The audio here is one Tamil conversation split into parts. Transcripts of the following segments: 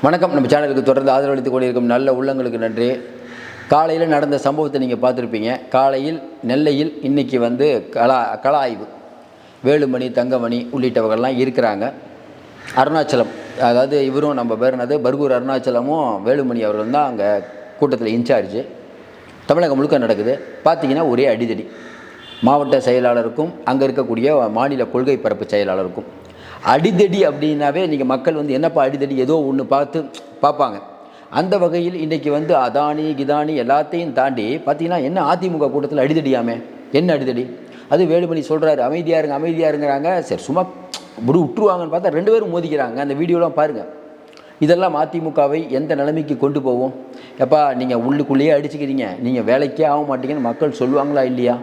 வணக்கம். நம்ம சேனலுக்கு தொடர்ந்து ஆதரவளித்து கொண்டிருக்கும் நல்ல உள்ளங்களுக்கு நன்றி. காலையில் நடந்த சம்பவத்தை நீங்கள் பார்த்துருப்பீங்க. காலையில் நெல்லையில் இன்றைக்கி வந்து கலா கலா ஆய்வு வேலுமணி தங்கமணி உள்ளிட்டவர்கள்லாம் இருக்கிறாங்க. அருணாச்சலம் அதாவது இவரும் நம்ம பேர் என்னது? பர்கூர் அருணாச்சலமும் வேலுமணி அவர்கள் தான் அங்கே கூட்டத்தில் இன்சார்ஜ். தமிழகம் முழுக்க நடக்குது. பார்த்தீங்கன்னா ஒரே அடிதடி. மாவட்ட செயலாளருக்கும் அங்கே இருக்கக்கூடிய மாநில கொள்கை பரப்பு செயலாளருக்கும். அடிதடி அப்படின்னாவே நீங்கள் மக்கள் வந்து என்னப்பா அடிதடி? ஏதோ ஒன்று பார்த்து பார்ப்பாங்க. அந்த வகையில் இன்றைக்கி வந்து அதானி கிதானி எல்லாத்தையும் தாண்டி பார்த்தீங்கன்னா என்ன அதிமுக கூட்டத்தில் அடிதடியாமே? என்ன அடிதடி? அது வேலுமணி சொல்கிறாரு அமைதியாக இருங்க அமைதியாக இருங்கிறாங்க. சரி சும்மா இப்படி விட்டுருவாங்கன்னு பார்த்தா ரெண்டு பேரும் மோதிக்கிறாங்க. அந்த வீடியோலாம் பாருங்கள் இதெல்லாம் அதிமுகவை எந்த நிலைமைக்கு கொண்டு போவோம் எப்பா நீங்கள் உள்ளுக்குள்ளேயே அடிச்சுக்கிறீங்க. நீங்கள் வேலைக்கே ஆக மாட்டீங்கன்னு மக்கள் சொல்லுவாங்களா இல்லையா?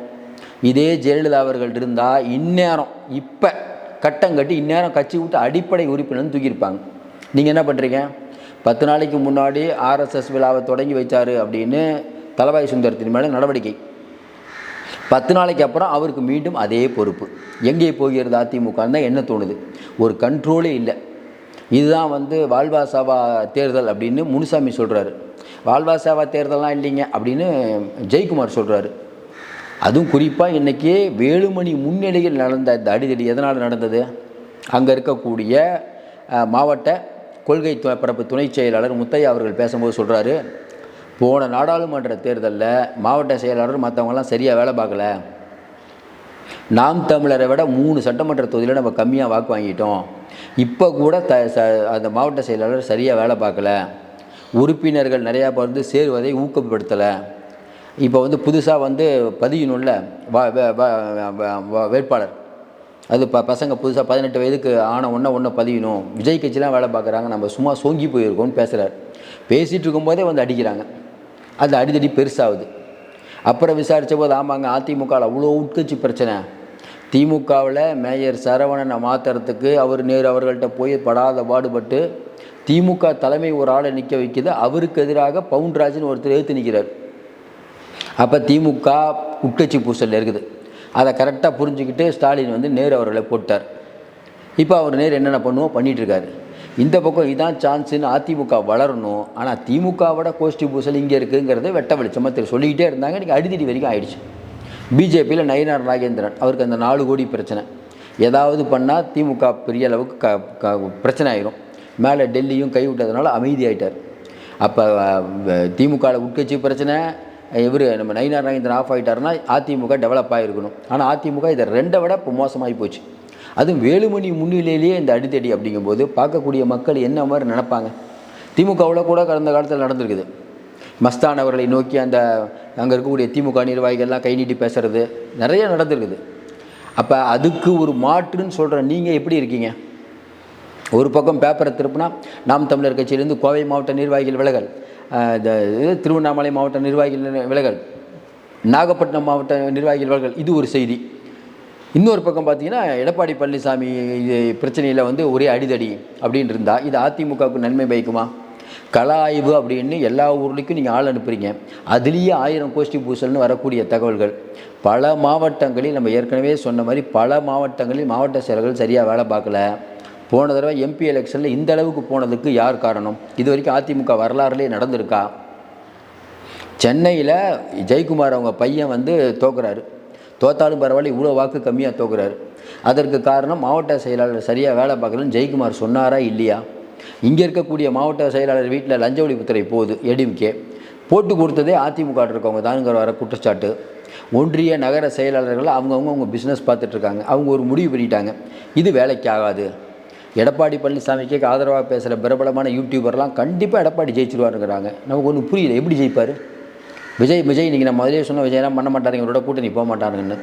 இதே ஜெயலலிதா அவர்கள் இருந்தால் இந்நேரம் இப்போ கட்டம் கட்டி இந்நேரம் கட்சி விட்டு அடிப்படை உறுப்பினர் தூக்கியிருப்பாங்க. நீங்கள் என்ன பண்ணுறீங்க பத்து நாளைக்கு முன்னாடி ஆர்எஸ்எஸ் விழாவை தொடங்கி வைச்சாரு அப்படின்னு தலவாய் சுந்தரத்தின் மேலே நடவடிக்கை. பத்து நாளைக்கு அப்புறம் அவருக்கு மீண்டும் அதே பொறுப்பு. எங்கே போகிறது அதிமுகன்னு தான் என்ன தோணுது? ஒரு கண்ட்ரோலே இல்லை. இதுதான் வந்து வாழ்வா சபா தேர்தல் அப்படின்னு முனுசாமி சொல்கிறாரு வாழ்வா சபா தேர்தல்லாம் இல்லைங்க அப்படின்னு ஜெயக்குமார் சொல்கிறாரு அதுவும் குறிப்பாக இன்றைக்கி வேலுமணி முன்னிலையில் நடந்த இந்த அடிதடி எதனால் நடந்தது? அங்கே இருக்கக்கூடிய மாவட்ட கொள்கை து- பரப்பு துணை செயலாளர் முத்தையா அவர்கள் பேசும்போது சொல்கிறாரு போன நாடாளுமன்ற தேர்தலில் மாவட்ட செயலாளர் மற்றவங்கலாம் சரியாக வேலை பார்க்கல. நாம் தமிழரை விட மூணு சட்டமன்ற தொகுதியில் நம்ம கம்மியாக வாக்கு வாங்கிட்டோம். இப்போ கூட த ச அந்த மாவட்ட செயலாளர் சரியாக வேலை பார்க்கல. உறுப்பினர்கள் நிறையா பிறந்து வந்து சேருவதை ஊக்கப்படுத்தலை. இப்போ வந்து புதுசாக வந்து பதியணும்ல வே- வேட்பாளர். அது ப பசங்க புதுசாக பதினெட்டு வயதுக்கு ஆன ஒன்றை ஒன்று பதியணும். விஜய் கட்சிலாம் வேலை பார்க்குறாங்க. நம்ம சும்மா சோங்கி போயிருக்கோம்னு பேசுகிறார் பேசிகிட்டு இருக்கும்போதே வந்து அடிக்கிறாங்க. அது அடிதடி பெருசாகுது. அப்புறம் விசாரித்த போது ஆமாங்க அதிமுகவில் அவ்வளோ உட்கட்சி பிரச்சனை. திமுகவில் மேயர் சரவணனை மாற்றுறதுக்கு அவர் நேரு அவர்கள்ட்ட போய் படாத பாடுபட்டு திமுக தலைமை ஒரு ஆளை நிற்க வைக்கிது. அவருக்கு எதிராக பவுன்ராஜன் ஒருத்தர் எழுத்து நிற்கிறார் அப்போ திமுக உட்கட்சி பூசல் இருக்குது. அதை கரெக்டாக புரிஞ்சுக்கிட்டு ஸ்டாலின் வந்து நேரு அவர்களை போட்டார். இப்போ அவர் நேர் என்னென்ன பண்ணுவோம் பண்ணிகிட்ருக்காரு இந்த பக்கம் இதான் சான்ஸுன்னு அதிமுக வளரணும். ஆனால் திமுகவோட கோஷ்டி பூசல் இங்கே இருக்குங்கிறத வெட்ட வெளிச்சமாக தெரியும் சொல்லிக்கிட்டே இருந்தாங்க. இன்றைக்கி அடிதடி வரைக்கும் ஆயிடுச்சு. பிஜேபியில் நயினார் நாகேந்திரன் அவருக்கு அந்த நாலு கோடி பிரச்சனை. ஏதாவது பண்ணால் திமுக பெரிய அளவுக்கு க க பிரச்சனை ஆயிரும். மேலே டெல்லியும் கை விட்டதுனால அமைதியாயிட்டார். அப்போ திமுகவில் உட்கட்சி பிரச்சனை இவர் நம்ம நயினார் நாகேந்திரன் ஆஃப் ஆகிட்டாருன்னா அதிமுக டெவலப் ஆகிருக்கணும் ஆனால் அதிமுக இதை ரெண்டை விட இப்போ மோசமாகி போச்சு. அதுவும் வேலுமணி முன்னிலையிலேயே இந்த அடித்தடி அப்படிங்கும்போது பார்க்கக்கூடிய மக்கள் என்ன மாதிரி நினைப்பாங்க? திமுகவில் கூட கடந்த காலத்தில் நடந்திருக்குது. மஸ்தான் அவர்களை நோக்கி அந்த அங்கே இருக்கக்கூடிய திமுக நிர்வாகிகள்லாம் கை நீட்டி பேசுறது நிறைய நடந்திருக்குது. அப்போ அதுக்கு ஒரு மாற்றுன்னு சொல்கிற நீங்கள் எப்படி இருக்கீங்க? ஒரு பக்கம் பேப்பரை திருப்பினா நாம் தமிழர் கட்சியிலிருந்து கோவை மாவட்ட நிர்வாகிகள் விலகல். இந்த இது திருவண்ணாமலை மாவட்ட நிர்வாகிகள் விலகல். நாகப்பட்டினம் மாவட்ட நிர்வாகிகள் விலகல். இது ஒரு செய்தி. இன்னொரு பக்கம் பார்த்தீங்கன்னா எடப்பாடி பழனிசாமி இது பிரச்சனையில் வந்து ஒரே அடிதடி அப்படின்னு இருந்தால் இது அதிமுகவுக்கு நன்மை பயக்குமா? கள ஆய்வு அப்படின்னு எல்லா ஊர்லேயும் நீங்கள் ஆள் அனுப்புறீங்க. அதுலேயே ஆயிரம் கோஷ்டி பூசல்னு வரக்கூடிய தகவல்கள். பல மாவட்டங்களில் நம்ம ஏற்கனவே சொன்ன மாதிரி பல மாவட்டங்களில் மாவட்ட செயலர்கள் சரியாக வேலை பார்க்கல. போன தடவை எம்பி எலெக்ஷனில் இந்த அளவுக்கு போனதுக்கு யார் காரணம்? இது வரைக்கும் அதிமுக வரலாறுலேயே நடந்திருக்கா? சென்னையில் ஜெயக்குமார் அவங்க பையன் வந்து தோக்குறாரு. தோத்தாலும் பரவாயில்ல இவ்வளோ வாக்கு கம்மியாக தோக்குறாரு. அதற்கு காரணம் மாவட்ட செயலாளர் சரியாக வேலை பார்க்கலன்னு ஜெயக்குமார் சொன்னாரா இல்லையா? இங்கே இருக்கக்கூடிய மாவட்ட செயலாளர் வீட்டில் லஞ்ச ஒழிப்புத்துறை போகுது எடிம்கே போட்டு கொடுத்ததே அதிமுக இருக்கவங்க தானுங்கிற வர குற்றச்சாட்டு. ஒன்றிய நகர செயலாளர்கள் அவங்கவுங்க அவங்க பிஸ்னஸ் பார்த்துட்ருக்காங்க அவங்க ஒரு முடிவு பண்ணிட்டாங்க. இது வேலைக்கு ஆகாது. எடப்பாடி பழனிசாமிக்கு ஆதரவாக பேசுகிற பிரபலமான யூடியூபர்லாம் கண்டிப்பாக எடப்பாடி ஜெயிச்சிருவாருங்கிறாங்க. நமக்கு ஒன்றும் புரியல. எப்படி ஜெயிப்பார்? விஜய் விஜய் நீங்கள் நான் முதலே சொன்ன விஜயெல்லாம் பண்ண மாட்டாருங்க. இவரோட கூட்டணி போக மாட்டாருங்கன்னு.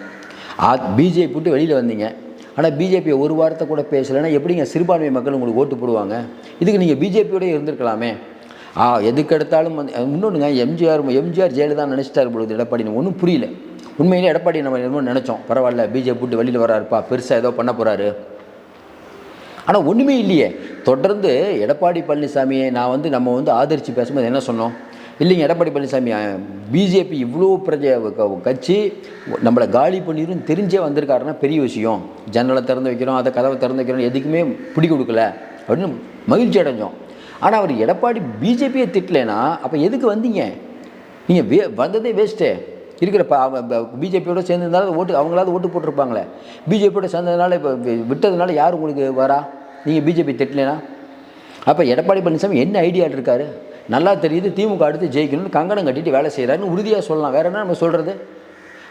ஆ பிஜேபி விட்டு வெளியில் வந்தீங்க. ஆனால் பிஜேபியை ஒரு வாரத்தை கூட பேசலைன்னா எப்படிங்க சிறுபான்மை மக்கள் உங்களுக்கு ஓட்டு போடுவாங்க? இதுக்கு நீங்கள் பிஜேபியோடய இருந்திருக்கலாமே. ஆ எதுக்கெடுத்தாலும் வந்து இன்னொன்றுங்க எம்ஜிஆர் எம்ஜிஆர் ஜெயலலிதா நினச்சிட்டார் பொழுது எடப்பாடி ஒன்றும் புரியல. உண்மையிலே எடப்பாடி நம்ம என்னமோ நினச்சோம். பரவாயில்ல பிஜேபி விட்டு வெளியில் வராருப்பா. பெருசாக ஏதோ பண்ண போகிறாரு ஆனால் ஒன்றுமே இல்லையே. தொடர்ந்து எடப்பாடி பழனிசாமியை நான் வந்து நம்ம வந்து ஆதரித்து பேசும்போது என்ன சொன்னோம்? இல்லைங்க எடப்பாடி பழனிசாமி பிஜேபி இவ்வளோ பிரஜ கட்சி நம்மளை காலி பண்ணிடும் தெரிஞ்சே வந்திருக்காருன்னா பெரிய விஷயம். ஜன்னலை திறந்து வைக்கிறோம் அதை கதவை திறந்து வைக்கிறோம் எதுக்குமே பிடி கொடுக்கல. அப்படின்னு மகிழ்ச்சி அடைஞ்சோம். ஆனால் அவர் எடப்பாடி பிஜேபியை திட்டலைன்னா அப்போ எதுக்கு வந்தீங்க? நீங்கள் வே வந்ததே வேஸ்ட்டு இருக்கிற பிஜேபியோட சேர்ந்ததுனால ஓட்டு அவங்களாவது ஓட்டு போட்டிருப்பாங்களே. பிஜேபியோட சேர்ந்ததுனால இப்போ விட்டதுனால யார் உங்களுக்கு வரா? நீங்கள் பிஜேபி திட்டலைனா? அப்போ எடப்பாடி பழனிசாமி என்ன ஐடியா இருக்காரு? நல்லா தெரியுது திமுக அடுத்து ஜெயிக்கணும்னு கங்கணம் கட்டிட்டு வேலை செய்கிறாருன்னு உறுதியாக சொல்லலாம். வேறு என்ன நம்ம சொல்கிறது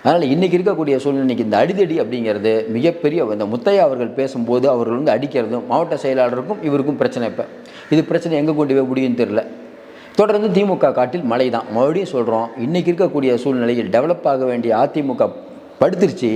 அதனால் இன்றைக்கி இருக்கக்கூடிய சூழ்நிலை இந்த அடிதடி அப்படிங்கிறது மிகப்பெரிய இந்த முத்தையா அவர்கள் பேசும்போது அவர்கள் வந்து அடிக்கிறதும் மாவட்ட செயலாளருக்கும் இவருக்கும் பிரச்சனை இப்போ. இது பிரச்சனை எங்கே கொண்டு போய் முடியும்னு தெரில தொடர்ந்து திமுக காட்டில் மழை தான் மறுபடியும் சொல்கிறோம் இன்றைக்கி இருக்கக்கூடிய சூழ்நிலையில் டெவலப் ஆக வேண்டிய அதிமுக படுத்துருச்சு.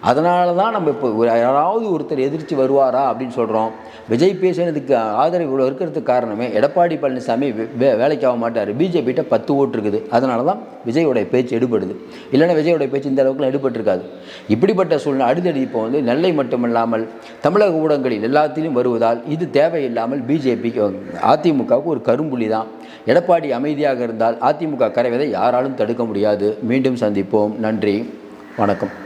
அதனால தான் நம்ம இப்போ யாராவது ஒருத்தர் எதிர்த்து வருவாரா அப்படின்னு சொல்கிறோம் விஜய் பேசினதுக்கு ஆதரவு இவ்வளோ இருக்கிறதுக்கு காரணமே எடப்பாடி பழனிசாமி வே- வே வேலைக்கு ஆக மாட்டார் பிஜேபிகிட்ட பத்து ஓட்டு இருக்குது. அதனால தான் விஜயோடைய பேச்சு எடுபடுது. இல்லைன்னா விஜயோடைய பேச்சு இந்த அளவுக்குலாம் எடுபட்டிருக்காது. இப்படிப்பட்ட சூழ்நிலை அடுத்தடி இப்போ வந்து நெல்லை மட்டுமல்லாமல் தமிழக ஊடகங்களில் எல்லாத்திலும் வருவதால் இது தேவையில்லாமல் பிஜேபிக்கு அதிமுகவுக்கு ஒரு கரும்புள்ளி தான் எடப்பாடி அமைதியாக இருந்தால் அதிமுக கரைவதை யாராலும் தடுக்க முடியாது. மீண்டும் சந்திப்போம். நன்றி. வணக்கம்.